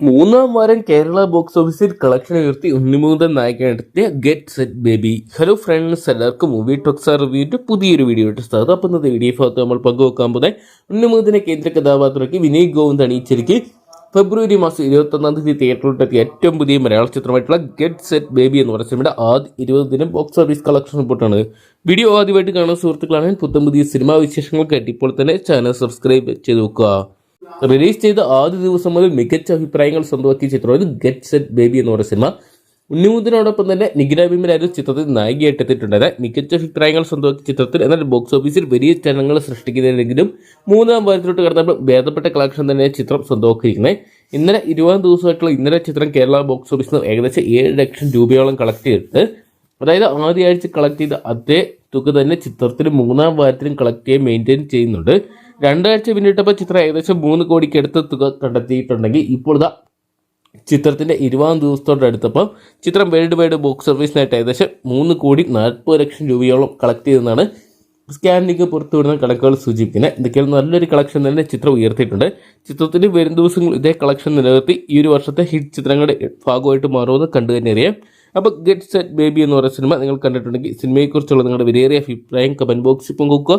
മൂന്നാം വാരം കേരള ബോക്സ് ഓഫീസിൽ കളക്ഷൻ ഉയർത്തി ഉണ്ണിമൂതൻ നായകനെത്തിയ get set baby hello friends എല്ലാവർക്കും മൂവി ടോക്സ റിവ്യൂവിന്റെ പുതിയൊരു വീഡിയോ ആയിട്ട് അപ്പം ഇന്നത്തെ വീഡിയോ ഭാഗത്ത് നമ്മൾ പങ്കുവെക്കാൻ പോകുന്നത് ഉണ്ണിമൂതനെ കേന്ദ്ര കഥാപാത്രമാക്കി വിനയ് ഗോവിന്ദ് അണിയിച്ചിരിക്കെ ഫെബ്രുവരി മാസം ഇരുപത്തൊന്നാം തീയതി തിയേറ്ററിലെത്തിയ ഏറ്റവും പുതിയ മലയാള ചിത്രമായിട്ടുള്ള ഗെറ്റ് സെറ്റ് ബേബി എന്ന് പറയുന്ന സിനിമയുടെ ആദ്യ ഇരുപത് ദിനം ബോക്സ് ഓഫീസ് കളക്ഷൻ റിപ്പോർട്ടാണ് വീഡിയോ ആദ്യമായിട്ട് കാണുന്ന സുഹൃത്തുക്കളാണെങ്കിൽ പുത്തം പുതിയ സിനിമാ വിശേഷങ്ങൾക്കായിട്ട് ഇപ്പോൾ തന്നെ ചാനൽ സബ്സ്ക്രൈബ് ചെയ്ത് വെക്കുക. റിലീസ് ചെയ്ത ആദ്യ ദിവസം മുതൽ മികച്ച അഭിപ്രായങ്ങൾ സ്വന്തമാക്കിയ ചിത്രമായിരുന്നു ഗെറ്റ് സെറ്റ് ബേബി എന്ന് പറയുന്ന സിനിമ. ഉണ്ണിമുദിനോടൊപ്പം തന്നെ നിഖില ഭീമനായിരുന്നു ചിത്രത്തിൽ നായികയായിട്ട് എത്തിയിട്ടുണ്ടായത്. മികച്ച അഭിപ്രായങ്ങൾ സ്വന്തമാക്കിയ ചിത്രത്തിൽ എന്നാൽ ബോക്സ് ഓഫീസിൽ വലിയ ചലനങ്ങൾ സൃഷ്ടിക്കുന്നില്ലെങ്കിലും മൂന്നാം വാരത്തിലോട്ട് കടന്നപ്പോൾ ഭേദപ്പെട്ട കളക്ഷൻ തന്നെ ചിത്രം സ്വന്തമാക്കിയിരിക്കുന്നത്. ഇന്നലെ ഇരുപതാം ദിവസമായിട്ടുള്ള ഇന്നലെ ചിത്രം കേരള ബോക്സ് ഓഫീസിൽ നിന്ന് ഏകദേശം ഏഴ് ലക്ഷം രൂപയോളം കളക്ട് ചെയ്തിട്ട് അതായത് ആദ്യ ആഴ്ച കളക്ട് ചെയ്ത അതേ തുക തന്നെ ചിത്രത്തിൽ മൂന്നാം വാരത്തിലും കളക്ട് ചെയ്യാൻ മെയിന്റെയിൻ ചെയ്യുന്നുണ്ട്. രണ്ടാഴ്ച പിന്നിട്ടപ്പോൾ ചിത്രം ഏകദേശം മൂന്ന് കോടിക്ക് അടുത്ത തുക കണ്ടെത്തിയിട്ടുണ്ടെങ്കിൽ ഇപ്പോൾ ഇതാ ചിത്രത്തിന്റെ ഇരുപതാം ദിവസത്തോട് അടുത്തപ്പോൾ ചിത്രം വേൾഡ് വൈഡ് ബോക്സ് ഓഫീസിനായിട്ട് ഏകദേശം മൂന്ന് കോടി നാൽപ്പത് ലക്ഷം രൂപയോളം കളക്ട് ചെയ്തെന്നാണ് സ്കാനിംഗ് പുറത്തുവിടുന്ന കണക്കുകൾ സൂചിപ്പിക്കുന്നത്. എന്തൊക്കെയാണ് നല്ലൊരു കളക്ഷൻ തന്നെ ചിത്രം ഉയർത്തിയിട്ടുണ്ട്. ചിത്രത്തിന് വരും ദിവസങ്ങൾ ഇതേ കളക്ഷൻ നിലനിർത്തി ഈ ഒരു വർഷത്തെ ഹിറ്റ് ചിത്രങ്ങളുടെ ഭാഗമായിട്ട് മാറുമെന്ന് കണ്ടു തന്നെ അറിയാം. അപ്പോൾ ഗെറ്റ് സെറ്റ് ബേബി എന്ന് പറയുന്ന സിനിമ നിങ്ങൾ കണ്ടിട്ടുണ്ടെങ്കിൽ സിനിമയെക്കുറിച്ചുള്ള നിങ്ങളുടെ വിലയേറിയ അഭിപ്രായം കമന്റ് ബോക്സിൽ പങ്കുവെക്കുക.